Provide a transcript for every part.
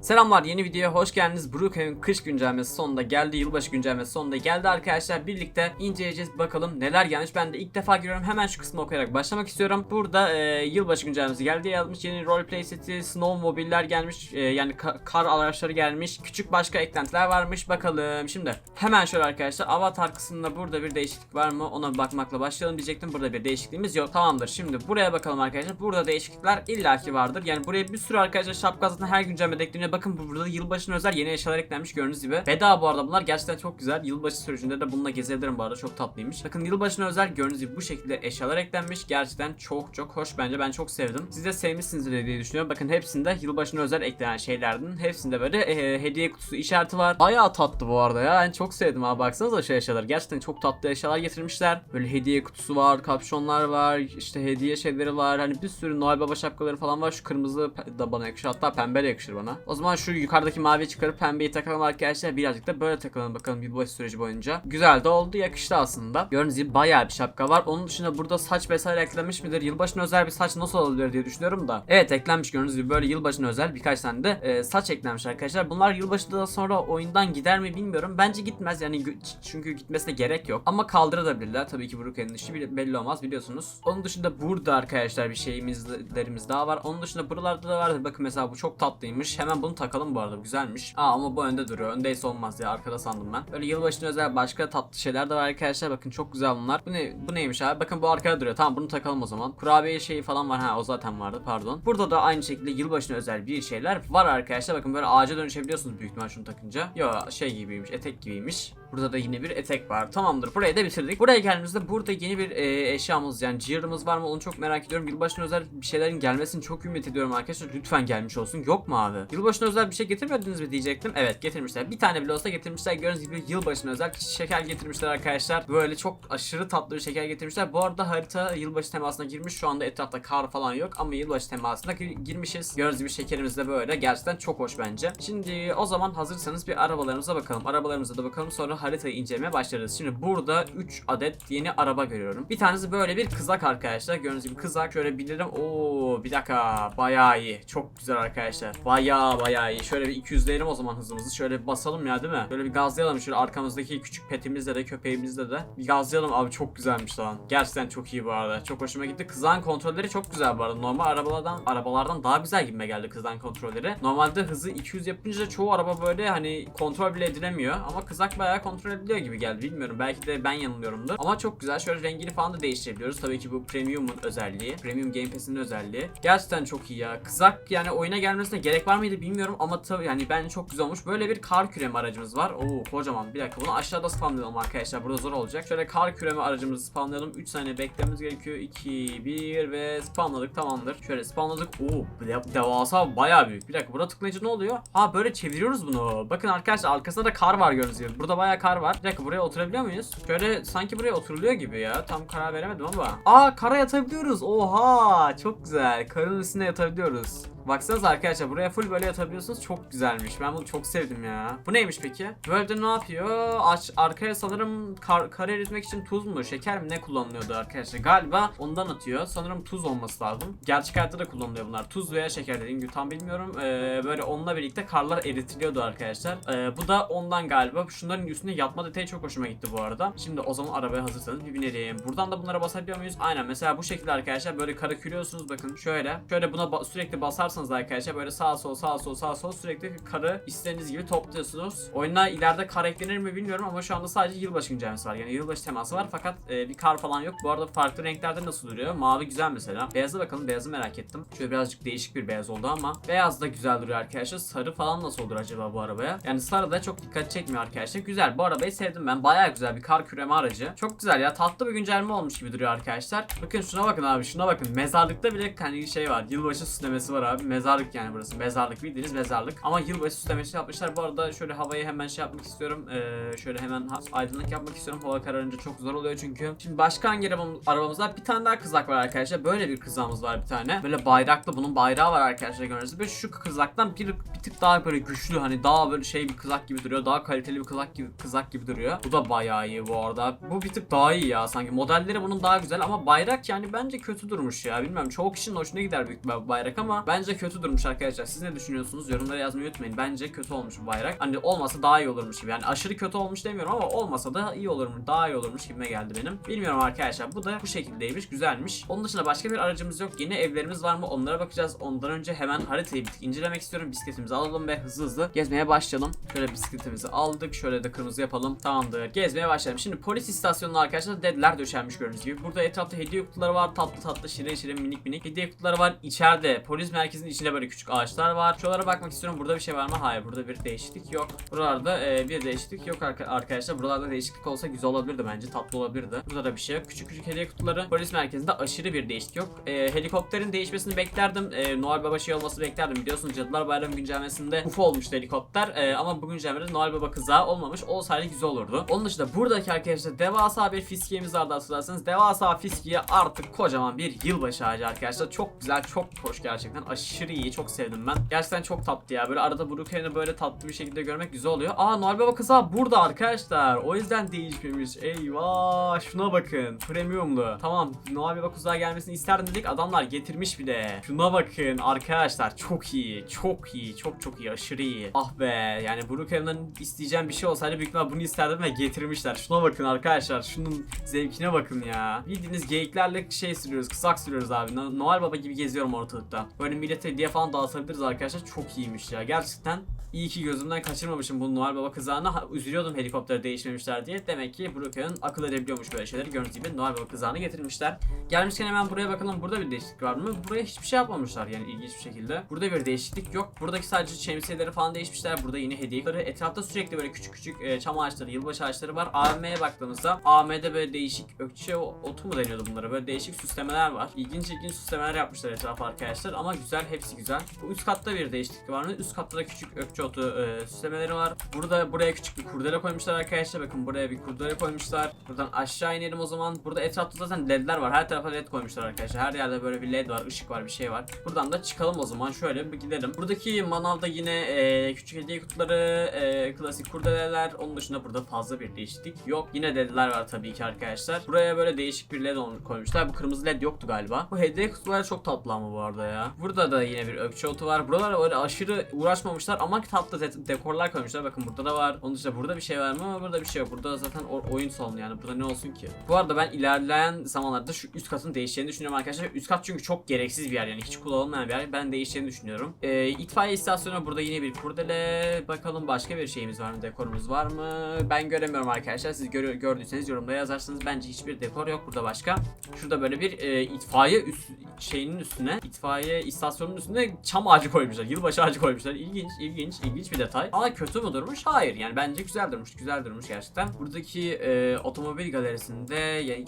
Selamlar yeni videoya hoş geldiniz. Brookhaven kış güncellemesi sonunda geldi. Yılbaşı güncellemesi sonunda geldi arkadaşlar. Birlikte inceleyeceğiz bakalım neler gelmiş. Ben de ilk defa görüyorum. Hemen şu kısmı okuyarak başlamak istiyorum. Burada e, yılbaşı güncellemesi geldi yazmış. Yeni roleplay seti, snowmobiller gelmiş. E, yani ka- kar araçları gelmiş. Küçük başka eklentiler varmış. Bakalım şimdi. Hemen şöyle arkadaşlar. Avatar kısmında burada bir değişiklik var mı? Ona bakmakla başlayalım diyecektim. Burada bir değişikliğimiz yok. Tamamdır. Şimdi buraya bakalım arkadaşlar. Burada değişiklikler illaki vardır. Yani buraya bir sürü arkadaşlar şapka her güncelleme ekleniyor. Bakın bu- burada yılbaşına özel yeni eşyalar eklenmiş gördüğünüz gibi. Bedava bu arada bunlar gerçekten çok güzel. Yılbaşı sürecinde de bununla gezebilirim bu arada çok tatlıymış. Bakın yılbaşına özel gördüğünüz gibi bu şekilde eşyalar eklenmiş. Gerçekten çok çok hoş bence ben çok sevdim. Siz de sevmişsinizdir diye düşünüyorum. Bakın hepsinde yılbaşına özel eklenen şeylerden hepsinde böyle e, hediye kutusu işareti var. Bayağı tatlı bu arada ya. Ben çok sevdim abi baksanıza şu eşyaları. Gerçekten çok tatlı eşyalar getirmişler. Böyle hediye kutusu var, kapşonlar var, işte hediye şeyleri var. Hani bir sürü Noel Baba şapkaları falan var. Şu kırmızı da bana yakışır. Hatta pembe de yakışır bana. O zaman şu yukarıdaki maviyi çıkarıp pembeyi takalım arkadaşlar. Birazcık da böyle takalım bakalım yılbaşı süreci boyunca. Güzel de oldu. Yakıştı aslında. Gördüğünüz gibi bayağı bir şapka var. Onun dışında burada saç vesaire eklenmiş midir? Yılbaşına özel bir saç nasıl olabilir diye düşünüyorum da. Evet eklenmiş gördüğünüz gibi böyle yılbaşına özel birkaç tane de e, saç eklenmiş arkadaşlar. Bunlar yılbaşından sonra oyundan gider mi bilmiyorum. Bence gitmez yani çünkü gitmesine gerek yok. Ama kaldırabilirler. Tabii ki Brookhaven'in işi belli olmaz biliyorsunuz. Onun dışında burada arkadaşlar bir şeyimizlerimiz daha var. Onun dışında buralarda da var. Bakın mesela bu çok tatlıymış. Hemen bunu takalım bu arada. Güzelmiş. Aa ama bu önde duruyor. Öndeyse olmaz ya. Arkada sandım ben. Böyle yılbaşına özel başka tatlı şeyler de var arkadaşlar. Bakın çok güzel bunlar. Bu ne bu neymiş abi? Bakın bu arkada duruyor. Tamam bunu takalım o zaman. Kurabiye şeyi falan var. Ha o zaten vardı. Pardon. Burada da aynı şekilde yılbaşına özel bir şeyler var arkadaşlar. Bakın böyle ağaca dönüşebiliyorsunuz büyük ihtimal şunu takınca. Yo şey gibiymiş. Etek gibiymiş. Burada da yine bir etek var. Tamamdır. Burayı da bitirdik. Buraya geldiğimizde burada yeni bir e, eşyamız yani cihırımız var mı onu çok merak ediyorum. Yılbaşına özel bir şeylerin gelmesini çok ümit ediyorum arkadaşlar. Lütfen gelmiş olsun. Yok mu abi? Yılbaşına özel bir şey getirmediniz mi diyecektim. Evet getirmişler. Bir tane bile olsa getirmişler. Gördüğünüz gibi yılbaşına özel şeker getirmişler arkadaşlar. Böyle çok aşırı tatlı bir şeker getirmişler. Bu arada harita yılbaşı temasına girmiş. Şu anda etrafta kar falan yok ama yılbaşı temasına gir- girmişiz. Gördüğünüz gibi şekerimiz de böyle. Gerçekten çok hoş bence. Şimdi o zaman hazırsanız bir arabalarımıza bakalım. Arabalarımıza da bakalım sonra haritayı incelemeye başlarız. Şimdi burada 3 adet yeni araba görüyorum. Bir tanesi böyle bir kızak arkadaşlar. Gördüğünüz gibi kızak şöyle bilirim. Oo bir dakika bayağı iyi. Çok güzel arkadaşlar. Bayağı bayağı iyi. Şöyle bir 200'leyelim o zaman hızımızı. Şöyle bir basalım ya değil mi? Böyle bir gazlayalım. Şöyle arkamızdaki küçük petimizle de köpeğimizle de bir gazlayalım. Abi çok güzelmiş lan. Gerçekten çok iyi bu arada. Çok hoşuma gitti. Kızağın kontrolleri çok güzel bu arada. Normal arabalardan arabalardan daha güzel gibime geldi kızağın kontrolleri. Normalde hızı 200 yapınca çoğu araba böyle hani kontrol bile edilemiyor. Ama kızak bayağı kontrol ediliyor gibi geldi. Bilmiyorum. Belki de ben yanılıyorumdur. Ama çok güzel. Şöyle rengini falan da değiştirebiliyoruz. Tabii ki bu premium'un özelliği. Premium Game Pass'in özelliği. Gerçekten çok iyi ya. Kızak yani oyuna gelmesine gerek var mıydı bilmiyorum ama tabii yani bence çok güzel olmuş. Böyle bir kar küreme aracımız var. Oo kocaman. Bir dakika bunu aşağıda spamlayalım arkadaşlar. Burada zor olacak. Şöyle kar küreme aracımızı spamlayalım. 3 saniye beklememiz gerekiyor. 2 1 ve spamladık tamamdır. Şöyle spamladık. Oo de- devasa bayağı büyük. Bir dakika burada tıklayınca ne oluyor? Ha böyle çeviriyoruz bunu. Bakın arkadaşlar arkasında da kar var gördüğünüz gibi. Burada bayağı kar var. Bir dakika buraya oturabiliyor muyuz? Şöyle sanki buraya oturuluyor gibi ya. Tam karar veremedim ama. Aa kara yatabiliyoruz. Oha çok güzel. Karın üstüne yatabiliyoruz. Baksanıza arkadaşlar buraya full böyle yatabiliyorsunuz. Çok güzelmiş. Ben bunu çok sevdim ya. Bu neymiş peki? Böyle ne yapıyor? Aç arkaya sanırım kar, kar eritmek için tuz mu, şeker mi ne kullanılıyordu arkadaşlar? Galiba ondan atıyor. Sanırım tuz olması lazım. Gerçek hayatta da kullanılıyor bunlar. Tuz veya şeker dediğim gibi tam bilmiyorum. Ee, böyle onunla birlikte karlar eritiliyordu arkadaşlar. Ee, bu da ondan galiba. Şunların üstüne yatma detayı çok hoşuma gitti bu arada. Şimdi o zaman arabaya hazırsanız bir binelim. Buradan da bunlara basabiliyor muyuz? Aynen. Mesela bu şekilde arkadaşlar böyle kara kürüyorsunuz bakın. Şöyle. Şöyle buna ba- sürekli basarsanız arkadaşlar böyle sağ sol sağ sol sağ sol sürekli karı istediğiniz gibi topluyorsunuz. Oyuna ileride kar eklenir mi bilmiyorum ama şu anda sadece yılbaşı güncellemesi var. Yani yılbaşı teması var fakat e, bir kar falan yok. Bu arada farklı renklerde nasıl duruyor? Mavi güzel mesela. Beyaza bakalım. Beyazı merak ettim. Şöyle birazcık değişik bir beyaz oldu ama beyaz da güzel duruyor arkadaşlar. Sarı falan nasıl olur acaba bu arabaya? Yani sarı da çok dikkat çekmiyor arkadaşlar. Güzel. Bu arabayı sevdim ben. Bayağı güzel bir kar küreme aracı. Çok güzel ya. Tatlı bir güncelleme olmuş gibi duruyor arkadaşlar. Bakın şuna bakın abi. Şuna bakın. Mezarlıkta bile hani şey var. Yılbaşı süslemesi var abi. Mezarlık yani burası. Mezarlık bildiğiniz mezarlık. Ama yılbaşı süslemesi yapmışlar. Bu arada şöyle havayı hemen şey yapmak istiyorum. Ee, şöyle hemen aydınlık yapmak istiyorum. Hava kararınca çok zor oluyor çünkü. Şimdi başka hangi arabamız, arabamız var? Bir tane daha kızak var arkadaşlar. Böyle bir kızağımız var bir tane. Böyle bayraklı. Bunun bayrağı var arkadaşlar gördüğünüz gibi. Şu kızaktan bir, bir tık daha böyle güçlü. Hani daha böyle şey bir kızak gibi duruyor. Daha kaliteli bir kızak gibi, kızak gibi duruyor. Bu da bayağı iyi bu arada. Bu bir tık daha iyi ya sanki. Modelleri bunun daha güzel ama bayrak yani bence kötü durmuş ya. Bilmiyorum çoğu kişinin hoşuna gider büyük bayrak ama bence kötü durmuş arkadaşlar. Siz ne düşünüyorsunuz? Yorumlara yazmayı unutmayın. Bence kötü olmuş bu bayrak. Hani olmasa daha iyi olurmuş gibi. Yani aşırı kötü olmuş demiyorum ama olmasa da iyi olurmuş. Daha iyi olurmuş gibime geldi benim. Bilmiyorum arkadaşlar. Bu da bu şekildeymiş. Güzelmiş. Onun dışında başka bir aracımız yok. Yeni evlerimiz var mı? Onlara bakacağız. Ondan önce hemen haritayı bir incelemek istiyorum. Bisikletimizi alalım ve hızlı hızlı gezmeye başlayalım. Şöyle bisikletimizi aldık. Şöyle de kırmızı yapalım. Tamamdır. Gezmeye başlayalım. Şimdi polis istasyonuna arkadaşlar dediler döşenmiş gördüğünüz gibi. Burada etrafta hediye kutuları var. Tatlı tatlı şirin şirin minik minik hediye kutuları var. İçeride polis merkezinin içinde böyle küçük ağaçlar var. Şuralara bakmak istiyorum. Burada bir şey var mı? Hayır. Burada bir değişiklik yok. Buralarda e, bir değişiklik yok arka- arkadaşlar. Buralarda değişiklik olsa güzel olabilirdi bence. Tatlı olabilirdi. Burada da bir şey yok. Küçük küçük hediye kutuları. Polis merkezinde aşırı bir değişiklik yok. E, helikopterin değişmesini beklerdim. E, Noel Baba şey olması beklerdim. Biliyorsunuz Cadılar Bayramı güncellemesinde UFO olmuştu helikopter. E, ama bu güncellemede Noel Baba kızağı olmamış. Olsaydı güzel olurdu. Onun dışında buradaki arkadaşlar devasa bir fiskiyemiz vardı hatırlarsanız. Devasa fiskiye artık kocaman bir yılbaşı ağacı arkadaşlar. Çok güzel, çok hoş gerçekten. Aşırı iyi. Çok sevdim ben. Gerçekten çok tatlı ya. Böyle arada Brookhaven'i böyle tatlı bir şekilde görmek güzel oluyor. Aa Noel Baba kızağı burada arkadaşlar. O yüzden değişmemiş. Eyvah. Şuna bakın. Premiumlu. Tamam. Noel Baba kızağı gelmesini isterdim dedik. Adamlar getirmiş bile. Şuna bakın arkadaşlar. Çok iyi. Çok iyi. Çok çok iyi. Aşırı iyi. Ah be. Yani Brookhaven'dan isteyeceğim bir şey olsaydı büyük bunu isterdim ve getirmişler. Şuna bakın arkadaşlar. Şunun zevkine bakın ya. Bildiğiniz geyiklerle şey sürüyoruz. Kısak sürüyoruz abi. No- Noel Baba gibi geziyorum ortalıkta. Böyle millete hediye falan dağıtabiliriz arkadaşlar. Çok iyiymiş ya. Gerçekten iyi ki gözümden kaçırmamışım bu Noel Baba kızağını. Ha, üzülüyordum helikopter değişmemişler diye. Demek ki Brookhaven akıl edebiliyormuş böyle şeyleri. Gördüğünüz gibi Noel Baba kızağını getirmişler. Gelmişken hemen buraya bakalım. Burada bir değişiklik var mı? Buraya hiçbir şey yapmamışlar yani ilginç bir şekilde. Burada bir değişiklik yok. Buradaki sadece şemsiyeleri falan değişmişler. Burada yine hediyeleri. Etrafta sürekli böyle küçük küçük e, çam ağaçları, yılbaşı ağaçları var. AVM'ye baktığımızda AVM'de böyle değişik ökçe otu mu deniyordu bunlara? Böyle değişik süslemeler var. İlginç ilginç süslemeler yapmışlar etrafa arkadaşlar ama güzel hepsi güzel. Bu üst katta bir değişiklik var? Üst katta da küçük ökçe otu e, süslemeleri var. Burada buraya küçük bir kurdele koymuşlar arkadaşlar. Bakın buraya bir kurdele koymuşlar. Buradan aşağı inelim o zaman. Burada etrafta zaten ledler var. Her tarafa led koymuşlar arkadaşlar. Her yerde böyle bir led var, ışık var, bir şey var. Buradan da çıkalım o zaman. Şöyle bir gidelim. Buradaki manavda yine e, küçük hediye kutuları, e, klasik kurdeleler. Onun dışında burada fazla bir değişiklik yok. Yine ledler var tabii ki arkadaşlar. Buraya böyle değişik bir led koymuşlar. Bu kırmızı led yoktu galiba. Bu hediye kutuları çok tatlı ama bu arada ya. Burada da yine bir ökçe otu var. Buralara öyle aşırı uğraşmamışlar ama tatlı de- dekorlar koymuşlar. Bakın burada da var. Onun dışında burada bir şey var mı? Ama burada bir şey yok. Burada zaten o- oyun salonu yani. Burada ne olsun ki? Bu arada ben ilerleyen zamanlarda şu üst katın değişeceğini düşünüyorum arkadaşlar. Üst kat çünkü çok gereksiz bir yer yani. Hiç kullanılmayan bir yer. Ben değişeceğini düşünüyorum. Ee, itfaiye istasyonu burada yine bir kurdele. Bakalım başka bir şeyimiz var mı? Dekorumuz var mı? Ben göremiyorum arkadaşlar. Siz görü- gördüyseniz yorumda yazarsınız. Bence hiçbir dekor yok burada başka. Şurada böyle bir e, itfaiye üst, şeyinin üstüne, itfaiye istasyonunun üstüne çam ağacı koymuşlar. Yılbaşı ağacı koymuşlar. İlginç, ilginç, ilginç bir detay. Ama kötü mü durmuş? Hayır. Yani bence güzel durmuş. Güzel durmuş gerçekten. Buradaki e, otomobil galerisinde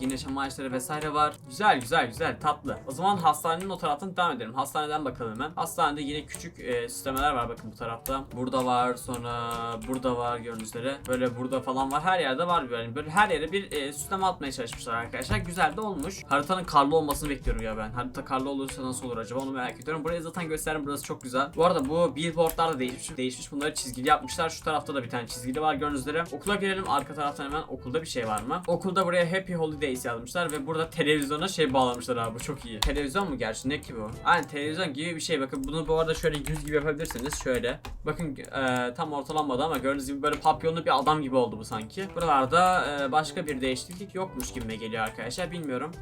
yine çam ağaçları vesaire var. Güzel, güzel, güzel. Tatlı. O zaman hastanenin o taraftan devam edelim. Hastaneden bakalım hemen. Hastanede yine küçük e, süslemeler var bakın bu tarafta. Burada var, sonra burada var gördüğünüz. Böyle burada falan var. Her yerde var böyle. Böyle her yere bir e, süsleme atmaya çalışmışlar arkadaşlar. Güzel de olmuş. Haritanın karlı olmasını bekliyorum ya ben. Harita karlı olursa nasıl olur acaba onu merak ediyorum. Burayı zaten gösterdim. Burası çok güzel. Bu arada bu billboardlar da değişmiş. Değişmiş. Bunları çizgili yapmışlar. Şu tarafta da bir tane çizgili var gördüğünüz üzere. Okula gelelim. Arka taraftan hemen okulda bir şey var mı? Okulda buraya Happy Holidays yazmışlar ve burada televizyona şey bağlamışlar abi. Bu çok iyi. Televizyon mu gerçi? Ne ki bu? Aynen televizyon gibi bir şey. Bakın bunu bu arada şöyle yüz gibi yapabilirsiniz. Şöyle. Bakın e, tam ortalanmadı ama gördüğünüz gibi böyle papyonlu bir adam gibi oldu bu sanki. Buralarda e, başka bir değişiklik yokmuş gibime geliyor arkadaşlar. Bilmiyorum.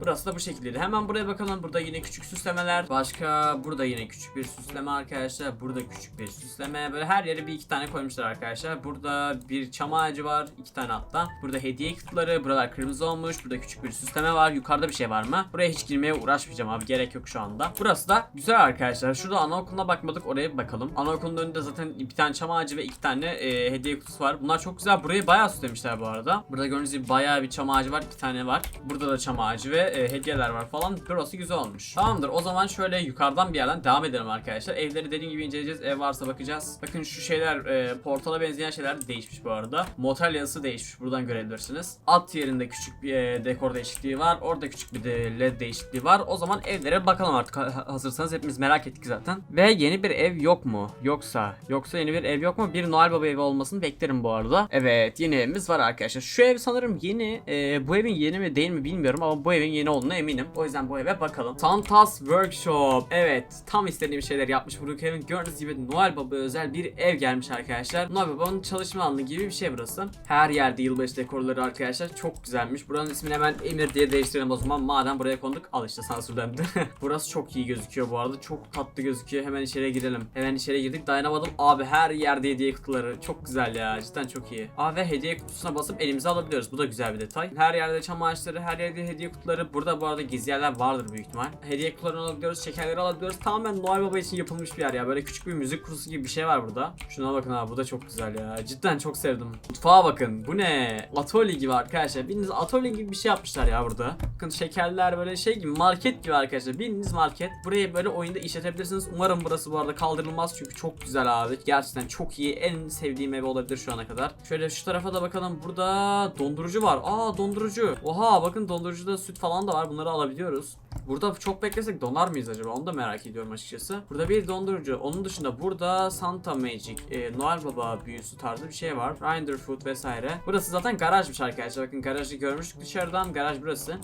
Burası da bu şekildeydi. Hemen buraya bakalım. Burada yine küçük süslemeler. Başka burada yine küçük bir süsleme arkadaşlar. Burada küçük bir süsleme. Böyle her yere bir iki tane koymuşlar arkadaşlar. Burada bir çam ağacı var. iki tane hatta. Burada hediye kutuları. Buralar kırmızı olmuş. Burada küçük bir süsleme var. Yukarıda bir şey var mı? Buraya hiç girmeye uğraşmayacağım abi. Gerek yok şu anda. Burası da güzel arkadaşlar. Şurada anaokuluna bakmadık. Oraya bir bakalım. Anaokulunun önünde zaten bir tane çam ağacı ve iki tane e, hediye kutusu var. Bunlar çok güzel. Burayı bayağı süslemişler bu arada. Burada gördüğünüz gibi bayağı bir çam ağacı var. iki tane var. Burada da çam ağacı ve e, hediyeler var falan. Burası güzel olmuş. Tamamdır. O zaman şöyle yukarıdan bir yerden devam edelim arkadaşlar. Evleri dediğim gibi inceleyeceğiz. Ev varsa bakacağız. Bakın şu şeyler e, portala benzeyen şeyler de değişmiş bu arada. Motel yazısı değişmiş. Buradan görebilirsiniz. Alt yerinde küçük bir e, dekor değişikliği var. Orada küçük bir de led değişikliği var. O zaman evlere bakalım artık Ha- hazırsanız. Hepimiz merak ettik zaten. Ve yeni bir ev yok mu? Yoksa. Yoksa yeni bir ev yok mu? Bir Noel Baba evi olmasını beklerim bu arada. Evet yeni evimiz var arkadaşlar. Şu ev sanırım yeni. E, bu evin yeni mi değil mi bilmiyorum ama bu evin yeni olduğuna eminim. O yüzden bu eve bakalım. Santa's Workshop. Evet tam istediğim şeyler yapmış Brookhaven. Gördüğünüz gibi Noel Baba özel bir ev gelmiş arkadaşlar. Noel Baba'nın çalışma alanı gibi bir şey burası. Her yerde yılbaşı dekorları arkadaşlar. Çok güzelmiş. Buranın ismini hemen Emir diye değiştirelim o zaman. Madem buraya konduk. Al işte sansürlendi. Burası çok iyi gözüküyor bu arada. Çok tatlı gözüküyor. Hemen içeriye girelim. Hemen içeriye girdik. Dayanamadım. Abi her yerde hediye kutuları. Çok güzel ya. Cidden çok iyi. Aa ve hediye kutusuna basıp elimize alabiliyoruz. Bu da güzel bir detay. Her yerde çam ağaçları, her yerde hediye kutuları. Burada bu arada gizli yerler vardır büyük ihtimal. Hediye kutularını alabiliyoruz, şekerleri alabiliyoruz. Tamamen Noel Baba için yapılmış bir yer ya. Böyle küçük bir müzik kutusu gibi bir şey var burada. Şuna bakın abi bu da çok güzel ya. Cidden çok sevdim. Mutfağa bakın. Bu ne? Atölye gibi arkadaşlar. Bildiğiniz atölye gibi bir şey yapmışlar ya burada. Bakın şekerler böyle şey gibi market gibi arkadaşlar. Bildiğiniz market. Burayı böyle oyunda işletebilirsiniz. Umarım burası bu arada kaldırılmaz çünkü çok güzel abi. Gerçekten çok iyi. En sevdiğim ev olabilir şu ana kadar. Şöyle şu tarafa da bakalım. Burada dondurucu var. Aa dondurucu. Oha bakın dondurucuda süt falan da var. Bunları alabiliyoruz. Burada çok beklesek donar mıyız acaba? Onu da merak ediyorum açıkçası. Burada bir dondurucu. Onun dışında burada Santa Magic, e, Noel Baba büyüsü tarzı bir şey var. Rinder vesaire. Burası zaten garajmış arkadaşlar. Bakın garajı görmüştük dışarıdan. Garaj burası.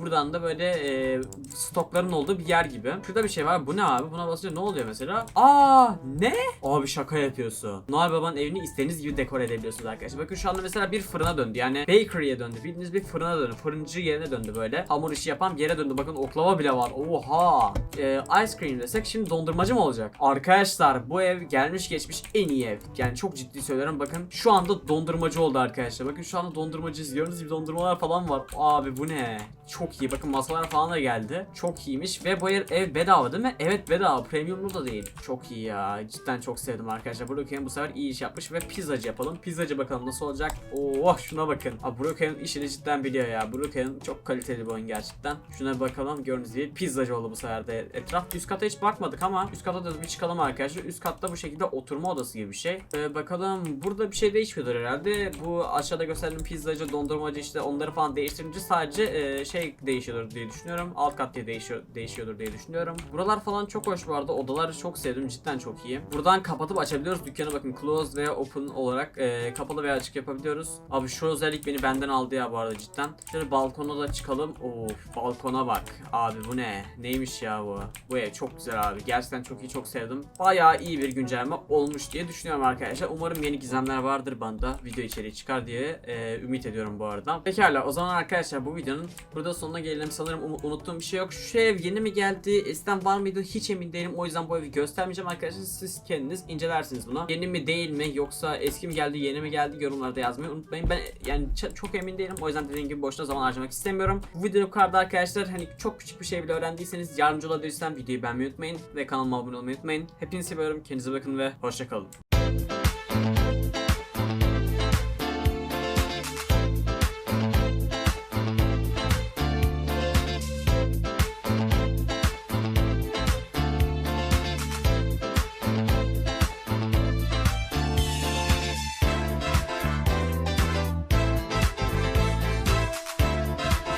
Buradan da böyle e, stokların olduğu bir yer gibi. Şurada bir şey var. Bu ne abi? Buna basınca ne oluyor mesela? Aa ne? Abi şaka yapıyorsun. Noel Baba'nın evini istediğiniz gibi dekor edebiliyorsunuz arkadaşlar. Bakın şu anda mesela bir fırına döndü. Yani bakery'e döndü. Bildiğiniz bir fırına döndü. Fırıncı yerine döndü böyle. Hamur işi yapan bir yere döndü. Bakın oklava bile var. Oha. E, ice cream desek şimdi dondurmacı mı olacak? Arkadaşlar bu ev gelmiş geçmiş en iyi ev. Yani çok ciddi söylüyorum. Bakın şu anda dondurmacı oldu arkadaşlar. Bakın şu anda dondurmacı izliyoruz gibi dondurmalar falan var. Abi bu ne? Çok iyi. Bakın masalar falan da geldi. Çok iyiymiş ve bu ev, bedava değil mi? Evet bedava. Premiumlu da değil. Çok iyi ya. Cidden çok sevdim arkadaşlar. Brookhaven bu sefer iyi iş yapmış ve pizzacı yapalım. Pizzacı bakalım nasıl olacak. Oh şuna bakın. Abi Brookhaven işini cidden biliyor ya. Brookhaven çok kaliteli bir oyun gerçekten. Şuna bakalım. Gördüğünüz gibi pizzacı oldu bu sefer de. Etraf üst kata hiç bakmadık ama üst kata da bir çıkalım arkadaşlar. Üst katta bu şekilde oturma odası gibi bir şey. Ee, bakalım burada bir şey değişmiyordur herhalde. Bu aşağıda gösterdiğim pizzacı, dondurmacı işte onları falan değiştirince sadece e, şey değişiyordur diye düşünüyorum. Alt kat diye değişiyor, değişiyordur diye düşünüyorum. Buralar falan çok hoş bu arada. Odaları çok sevdim. Cidden çok iyi. Buradan kapatıp açabiliyoruz. Dükkanı bakın close ve open olarak e, kapalı veya açık yapabiliyoruz. Abi şu özellik beni benden aldı ya bu arada cidden. Şöyle balkona da çıkalım. Of balkona bak. Abi bu ne? Neymiş ya bu? Bu ev çok güzel abi. Gerçekten çok iyi çok sevdim. Bayağı iyi bir güncelleme olmuş diye düşünüyorum arkadaşlar. Umarım yeni gizemler vardır banda. Video içeriği çıkar diye e, ümit ediyorum bu arada. Pekala o zaman arkadaşlar bu videonun burada sonuna gelelim. Sanırım um- unuttuğum bir şey yok. Şu ev yeni mi geldi? Eskiden var mıydı? Hiç emin değilim. O yüzden bu evi göstermeyeceğim arkadaşlar. Siz kendiniz incelersiniz bunu. Yeni mi değil mi? Yoksa eski mi geldi? Yeni mi geldi? Yorumlarda yazmayı unutmayın. Ben yani çok emin değilim. O yüzden dediğim gibi boşuna zaman harcamak istemiyorum. Bu video bu kadar arkadaşlar. Hani çok küçük bir şey bile öğrendiyseniz yardımcı olabilirsem videoyu beğenmeyi unutmayın. Ve kanalıma abone olmayı unutmayın. Hepinizi seviyorum. Kendinize bakın ve hoşçakalın.